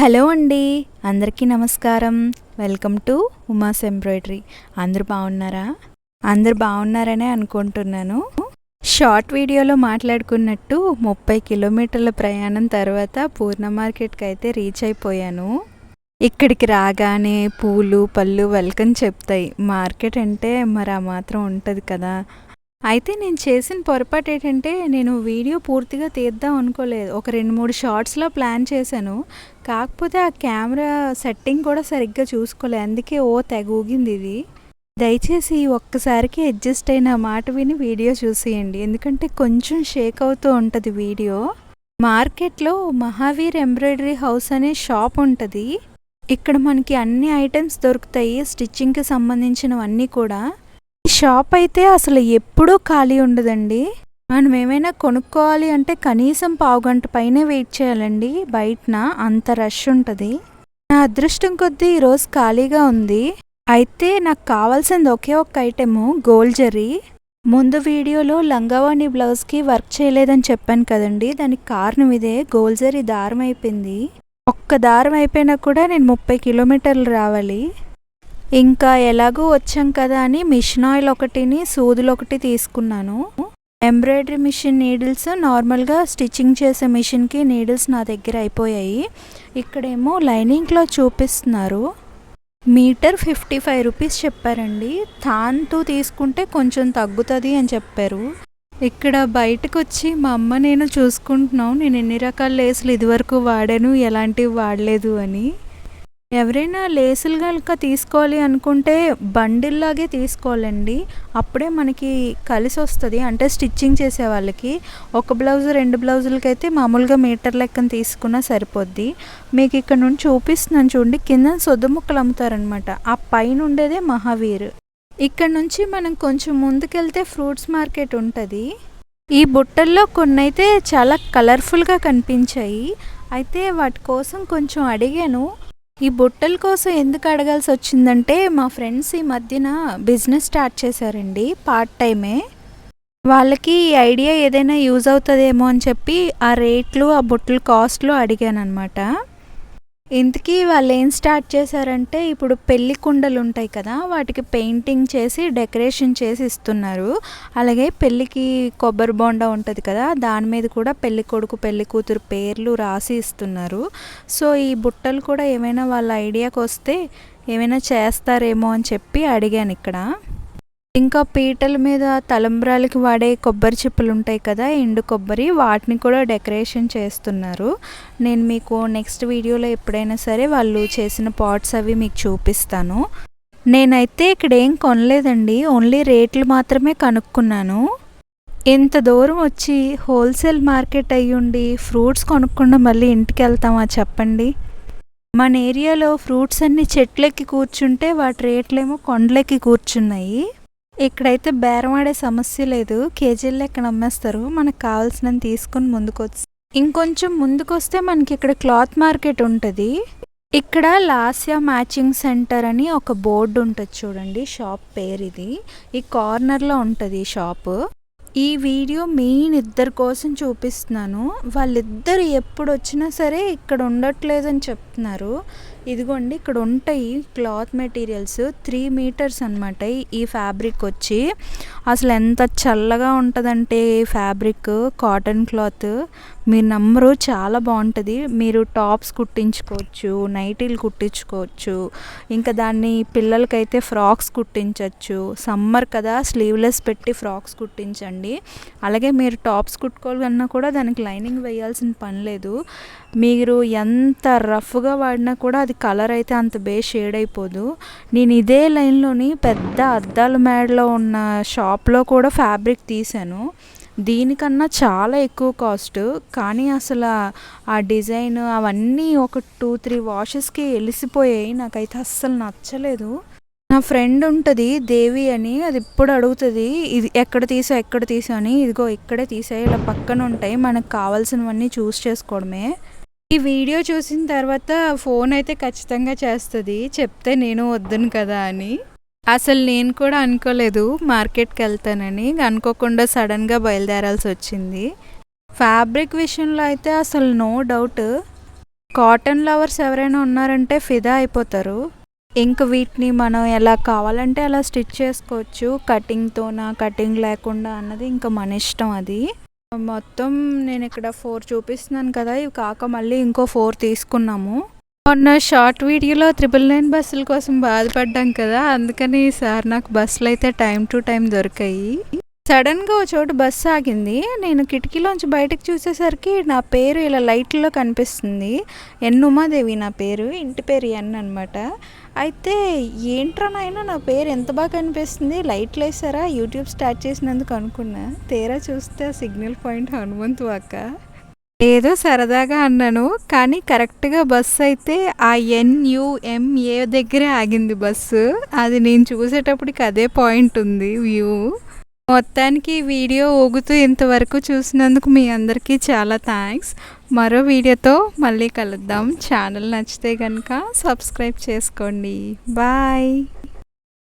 Hello అండి అందరికీ నమస్కారం. Welcome to Uma's embroidery. అందరూ బాగున్నారా? అందరు బాగున్నారనే అనుకుంటున్నాను. షార్ట్ వీడియోలో మాట్లాడుకున్నట్టు ముప్పై కిలోమీటర్ల ప్రయాణం తర్వాత పూర్ణ మార్కెట్కి అయితే రీచ్ అయిపోయాను. ఇక్కడికి రాగానే పూలు పళ్ళు వెల్కమ్ చెప్తాయి. మార్కెట్ అంటే మరి ఆ మాత్రం ఉంటుంది కదా. అయితే నేను చేసిన పొరపాటు ఏంటంటే నేను వీడియో పూర్తిగా తీద్దాం అనుకోలేదు. ఒక రెండు మూడు షార్ట్స్లో ప్లాన్ చేశాను. కాకపోతే ఆ కెమెరా సెట్టింగ్ కూడా సరిగ్గా చూసుకోలేదు అందుకే ఓ తెగ ఊగింది ఇది. దయచేసి ఒక్కసారికి అడ్జస్ట్ అయిన మాట విని వీడియో చూసేయండి. ఎందుకంటే కొంచెం షేక్ అవుతూ ఉంటుంది వీడియో. మార్కెట్లో మహావీర్ ఎంబ్రాయిడరీ హౌస్ అనే షాప్ ఉంటుంది. ఇక్కడ మనకి అన్ని ఐటమ్స్ దొరుకుతాయి స్టిచ్చింగ్కి సంబంధించినవన్నీ కూడా. ఈ షాప్ అయితే అసలు ఎప్పుడూ ఖాళీ ఉండదండి. మనం ఏమైనా కొనుక్కోవాలి అంటే కనీసం పావు గంట పైనే వెయిట్ చేయాలండి. బయటన అంత రష్ ఉంటుంది. నా అదృష్టం కొద్దీ ఈరోజు ఖాళీగా ఉంది. అయితే నాకు కావాల్సింది ఒకే ఒక్క ఐటెము గోల్డ్ జరీ. ముందు వీడియోలో లంగావాణి బ్లౌజ్కి వర్క్ చేయలేదని చెప్పాను కదండి. దానికి కారణం ఇదే గోల్డ్ జరీ దారం అయిపోయింది. ఒక్క దారం అయిపోయినా కూడా నేను ముప్పై కిలోమీటర్లు రావాలి. ఇంకా ఎలాగో వచ్చాం కదా అని మిషన్ ఆయిల్ ఒకటిని సూదులు ఒకటి తీసుకున్నాను. ఎంబ్రాయిడరీ మిషన్ నీడిల్స్ నార్మల్గా స్టిచ్చింగ్ చేసే మిషన్కి నీడిల్స్ నా దగ్గర అయిపోయాయి. ఇక్కడేమో లైనింగ్లో చూపిస్తున్నారు. మీటర్ ఫిఫ్టీ ఫైవ్ రూపీస్ చెప్పారండి. తాన్తో తీసుకుంటే కొంచెం తగ్గుతుంది అని చెప్పారు. ఇక్కడ బయటకు వచ్చి మా అమ్మ నేను చూసుకుంటున్నాం. నేను ఎన్ని రకాల లేసులు ఇదివరకు వాడాను ఎలాంటివి వాడలేదు అని. ఎవరైనా లేసులు కనుక తీసుకోవాలి అనుకుంటే బండిల్లాగే తీసుకోవాలండి. అప్పుడే మనకి కలిసి వస్తుంది. అంటే స్టిచ్చింగ్ చేసే వాళ్ళకి ఒక బ్లౌజ్ రెండు బ్లౌజులకి అయితే మామూలుగా మీటర్ లెక్కన తీసుకున్నా సరిపోద్ది. మీకు ఇక్కడ నుండి చూపిస్తున్నాను చూడండి. కింద సొద్దు ముక్కలు అమ్ముతారనమాట ఆ పైన ఉండేదే మహావీర్. ఇక్కడ నుంచి మనం కొంచెం ముందుకెళ్తే ఫ్రూట్స్ మార్కెట్ ఉంటుంది. ఈ బుట్టల్లో కొన్ని అయితే చాలా కలర్ఫుల్గా కనిపించాయి. అయితే వాటి కోసం కొంచెం అడిగాను. ఈ బుట్టల కోసం ఎందుకు అడగాల్సి వచ్చిందంటే మా ఫ్రెండ్స్ ఈ మధ్యన బిజినెస్ స్టార్ట్ చేశారండి పార్ట్ టైమే వాళ్ళకి ఈ ఐడియా ఏదైనా యూజ్ అవుతుందేమో అని చెప్పి ఆ రేట్లు ఆ బుట్టల కాస్ట్లు అడిగాను అనమాట ఇంతకీ వాళ్ళు ఏం స్టార్ట్ చేశారంటే ఇప్పుడు పెళ్ళి కుండలు ఉంటాయి కదా వాటికి పెయింటింగ్ చేసి డెకరేషన్ చేసి ఇస్తున్నారు. అలాగే పెళ్ళికి కొబ్బరి బొండ ఉంటుంది కదా దాని మీద కూడా పెళ్ళి కొడుకు పెళ్ళి కూతురు పేర్లు రాసి ఇస్తున్నారు. సో ఈ బుట్టలు కూడా ఏమైనా వాళ్ళ ఐడియాకి వస్తే ఏమైనా చేస్తారేమో అని చెప్పి అడిగాను ఇక్కడ ఇంకా పీటల మీద తలంబ్రాలకి వాడే కొబ్బరి చిప్పలు ఉంటాయి కదా ఎండు కొబ్బరి వాటిని కూడా డెకరేషన్ చేస్తున్నారు. నేను మీకు నెక్స్ట్ వీడియోలో ఎప్పుడైనా సరే వాళ్ళు చేసిన పాట్స్ అవి మీకు చూపిస్తాను. నేనైతే ఇక్కడ ఏం కొనలేదండి ఓన్లీ రేట్లు మాత్రమే కనుక్కున్నాను. ఇంత దూరం వచ్చి హోల్సేల్ మార్కెట్ అయ్యుండి ఫ్రూట్స్ కొనుక్కుండా మళ్ళీ ఇంటికి వెళ్తామా చెప్పండి? మన ఏరియాలో ఫ్రూట్స్ అన్ని చెట్లెక్కి కూర్చుంటే వాటి రేట్లేమో కొండలెక్కి కూర్చున్నాయి. ఇక్కడైతే బేరం ఆడే సమస్య లేదు కేజీలు లెక్కన అమ్మేస్తారు. మనకు కావాల్సిన తీసుకొని ముందుకొచ్చు. ఇంకొంచెం ముందుకొస్తే మనకి ఇక్కడ క్లాత్ మార్కెట్ ఉంటుంది. ఇక్కడ లాస్యా మ్యాచింగ్ సెంటర్ అని ఒక బోర్డు ఉంటుంది చూడండి షాప్ పేరు ఇది ఈ కార్నర్లో ఉంటుంది ఈ షాప్. ఈ వీడియో మెయిన్ ఇద్దరి కోసం చూపిస్తున్నాను. వాళ్ళిద్దరు ఎప్పుడు వచ్చినా సరే ఇక్కడ ఉండట్లేదని చెప్తున్నారు. ఇదిగోండి ఇక్కడ ఉంటాయి క్లాత్ మెటీరియల్స్. త్రీ మీటర్స్ అనమాట ఈ ఫ్యాబ్రిక్ వచ్చి. అసలు ఎంత చల్లగా ఉంటుందంటే ఈ ఫ్యాబ్రిక్ కాటన్ క్లాత్. మీరు నమ్మరు చాలా బాగుంటుంది. మీరు టాప్స్ కుట్టించుకోవచ్చు నైటీలు కుట్టించుకోవచ్చు ఇంకా దాన్ని పిల్లలకైతే ఫ్రాక్స్ కుట్టించవచ్చు సమ్మర్ కదా స్లీవ్లెస్ పెట్టి ఫ్రాక్స్ కుట్టించండి. అలాగే మీరు టాప్స్ కుట్టుకోవాలన్నా కూడా దానికి లైనింగ్ వేయాల్సిన పని లేదు. మీరు ఎంత రఫ్గా వాడినా కూడా అది కలర్ అయితే అంత బే షేడ్ అయిపోదు. నేను ఇదే లైన్లోని పెద్ద అద్దాల మేడలో ఉన్న షాప్లో కూడా ఫ్యాబ్రిక్ తీశాను. దీనికన్నా చాలా ఎక్కువ కాస్ట్. కానీ అసలు ఆ డిజైన్ అవన్నీ ఒక టూ త్రీ వాషెస్కి వెలిసిపోయాయి నాకైతే అస్సలు నచ్చలేదు. నా ఫ్రెండ్ ఉంటుంది దేవి అని. అది ఇప్పుడు అడుగుతుంది ఇది ఎక్కడ తీసా ఎక్కడ తీసా అని. ఇదిగో ఇక్కడే తీసాయి. ఇలా పక్కన ఉంటాయి. మనకు కావాల్సినవన్నీ చూస్ చేసుకోవడమే. ఈ వీడియో చూసిన తర్వాత ఫోన్ అయితే ఖచ్చితంగా చేస్తుంది. చెప్తే నేను వద్దును కదా అని. అసలు నేను కూడా అనుకోలేదు మార్కెట్కి వెళ్తానని. అనుకోకుండా సడన్గా బయలుదేరాల్సి వచ్చింది. ఫ్యాబ్రిక్ విషయంలో అయితే అసలు నో డౌట్. కాటన్ లవర్స్ ఎవరైనా ఉన్నారంటే ఫిదా అయిపోతారు. ఇంక వీటిని మనం ఎలా కావాలంటే అలా స్టిచ్ చేసుకోవచ్చు. కటింగ్తోనా కటింగ్ లేకుండా అన్నది ఇంకా మన ఇష్టం అది. మొత్తం నేను ఇక్కడ ఫోర్ చూపిస్తున్నాను కదా ఇవి కాక మళ్ళీ ఇంకో ఫోర్ తీసుకున్నాము. మొన్న షార్ట్ వీడియోలో త్రిబుల్ నైన్ బస్సుల కోసం బాధపడ్డాం కదా అందుకని సార్ నాకు బస్సులు అయితే టైం టు టైం దొరికాయి. సడన్గా ఒక చోటు బస్సు ఆగింది. నేను కిటికీలోంచి బయటకు చూసేసరికి నా పేరు ఇలా లైట్లో కనిపిస్తుంది. ఎన్ ఉమాదేవి నా పేరు. ఇంటి పేరు ఎన్ అనమాట అయితే ఏంట్రా నాయన నా పేరు ఎంత బాగా కనిపిస్తుంది? లైట్లు వేసారా యూట్యూబ్ స్టార్ట్ చేసినందుకు అనుకున్నా. తీరా చూస్తే సిగ్నల్ పాయింట్ హనుమంతు అక్క. ఏదో సరదాగా అన్నాను. కానీ కరెక్ట్గా బస్సు అయితే ఆ ఎన్యుఎంఏ దగ్గరే ఆగింది బస్సు. అది నేను చూసేటప్పటికి అదే పాయింట్ ఉంది వ్యూ. మొత్తానికి ఈ వీడియో ఊగుతూ ఇంతవరకు చూసినందుకు మీ అందరికీ చాలా థ్యాంక్స్. మరో వీడియోతో మళ్ళీ కలుద్దాం. ఛానల్ నచ్చితే కనుక సబ్స్క్రైబ్ చేసుకోండి. బాయ్.